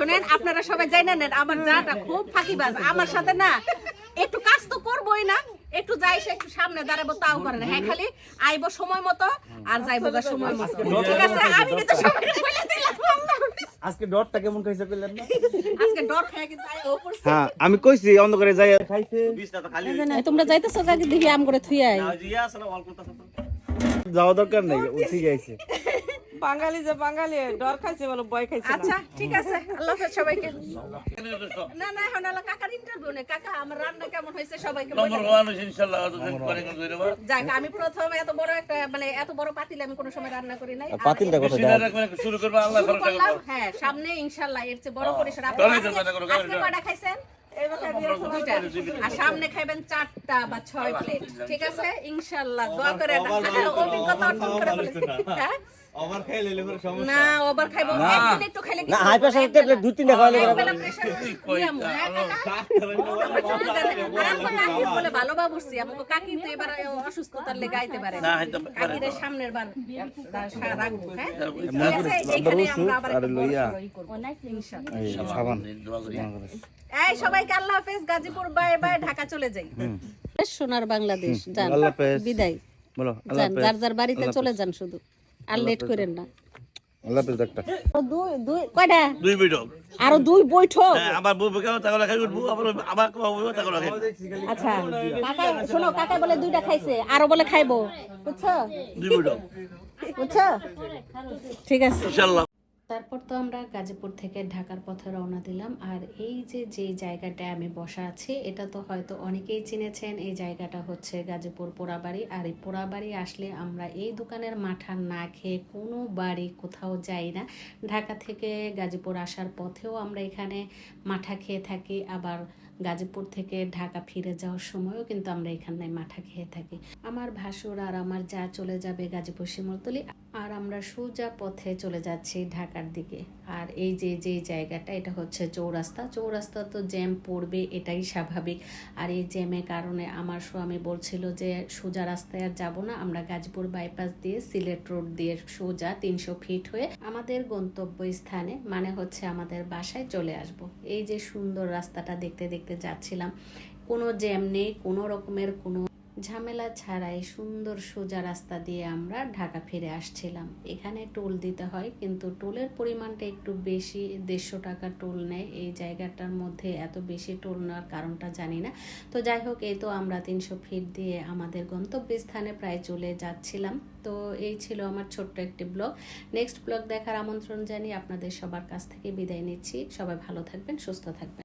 শোনেন আপনারা সবাই জানেন নেন আমার যাটা খুব ফাঁকিবাজ। আমার সাথে না একটু কাজ তো করবোই না। একটু যাই সে একটু সামনে দাঁড়াবো তাও করে না। হ্যাঁ খালি আইবো সময় মতো আর যাইবো গা সময় মতো। ঠিক আছে আমি কিন্তু সবাই বলে দিলাম আজকে ডরটা কেমন খাইছে কইলেন না? আজকে ডর খেয়ে কিন্তু আই ও হ্যাঁ আমি কইছি অন্ধকারে যাই খাইছে। এই তোমরা যাইতেছো কাকে দেখি আম করে থুই আই যাওয়া দরকার নাই উঠে গেছে। বাঙালি যে বাঙালি ডর খাইছে বলে ভয় খাইছে আচ্ছা ঠিক আছে আল্লাহ হাফেজ সবাইকে। না না এখন হলো কাকার ইন্টারভিউ নে কাকা আমার রান্না কেমন হয়েছে সবাইকে বলে দিন। যাক আমি প্রথম এত বড় একটা মানে এত বড় পাতিল আমি কোনো সময় রান্না করি নাই। পাতিলটা কথা শুরু করলাম, হ্যাঁ সামনে ইনশাল্লাহ এর চেয়ে বড় পরিসর আপনি আজকে- কয়টা খাইছেন? আর সামনে খাইবেন চারটা বা ছয় প্লেট ঠিক আছে? ইনশাল্লাহ দোয়া করে অভিজ্ঞতা অর্জন করে হ্যাঁ না ওভার খাইবো। একদিন একটু খাইলে না হাই প্রেসার ট্যাবলেট দুই তিনটা খাওয়ালে একবেলা pressure নিয়ামু, হ্যাঁ কাকা? আমরা চলে যাই। আর আমরা কাকির বলে ভালো বাবুরছি। আমাকে কাকি তো এবার অসুস্থতার লেগে আইতে পারে। না। কাকিরে সামনের বার রাখব, হ্যাঁ? ঠিক আমরা আবার লইয়া। বড় সড়ই করব। ইনশাআল্লাহ। এই সাবান। এই সবাইকে আল্লাহ হাফেজ। গাজীপুর বাই বাই ঢাকা চলে যাই। সোনার বাংলাদেশ যান। বিদায়। বলো যার যার বাড়িতে চলে যান শুধু। আর লেট করেন না। আল্লাহ হাফেজ একটা দুই দুই কয়টা? দুই বৈঠক। আরও দুই বৈঠক? হ্যাঁ, আমার বউ কেমন তাকে খাই উঠবো আবার আমার বউ তাকে খাই আচ্ছা কাকা শোনো কাকা বলে দুইটা খাইছে আরও বলে খাইবো। বুঝছ? দুই বৈঠক। বুঝছ? ঠিক আছে। তারপর তো আমরা গাজীপুর থেকে ঢাকার পথে রওনা দিলাম। আর এই যে যে জায়গাটায় আমি বসা আছি, এটা তো হয়তো অনেকেই চিনেছেন। এই জায়গাটা হচ্ছে গাজীপুর পোড়াবাড়ি। আর এই পোড়াবাড়ি আসলে আমরা এই দোকানের মাঠা না খেয়ে কোনো বাড়ি কোথাও যাই না। ঢাকা থেকে গাজীপুর আসার পথেও আমরা এখানে মাঠা খেয়ে থাকি। আবার গাজীপুর থেকে ঢাকা ফিরে যাওয়ার সময়ও কিন্তু আমরা এখানে মাঠা খেয়ে থাকি। আমার ভাসুর আর আমার যা চলে যাবে গাজীপুর শিমলতলি, আর আমরা সোজা পথে চলে যাচ্ছি ঢাকার দিকে। আর এই যে যে জায়গাটা, এটা হচ্ছে চৌরাস্তা। চৌরাস্তা তো জ্যাম পড়বে, এটাই স্বাভাবিক। আর এই জ্যামের কারণে আমার স্বামী বলছিল যে, সোজা রাস্তায় আর যাব না, আমরা গাজীপুর বাইপাস দিয়ে সিলেট রোড দিয়ে সোজা তিনশো ফিট হয়ে আমাদের গন্তব্য স্থানে মানে হচ্ছে আমাদের বাসায় চলে আসব। এই যে সুন্দর রাস্তাটা দেখতে দেখতে যাচ্ছিলাম। কোনো জ্যাম নেই, কোনো রকমের কোনো ঝামেলা ছাড়াই সুন্দর সোজা রাস্তা দিয়ে আমরা ঢাকা ফিরে আসছিলাম। এখানে টোল দিতে হয়, কিন্তু টোলের পরিমাণটা একটু বেশি, দেড়শো টাকা টোল নেয়। এই জায়গাটার মধ্যে এত বেশি টোল নেওয়ার কারণটা জানি না। তো যাই হোক, এই তো আমরা তিনশো ফিট দিয়ে আমাদের গন্তব্যস্থানে প্রায় চলে যাচ্ছিলাম। তো এই ছিল আমার ছোট্ট একটি ব্লগ। নেক্সট ব্লগ দেখার আমন্ত্রণ জানিয়ে আপনাদের সবার কাছ থেকে বিদায় নিচ্ছি। সবাই ভালো থাকবেন, সুস্থ থাকবেন।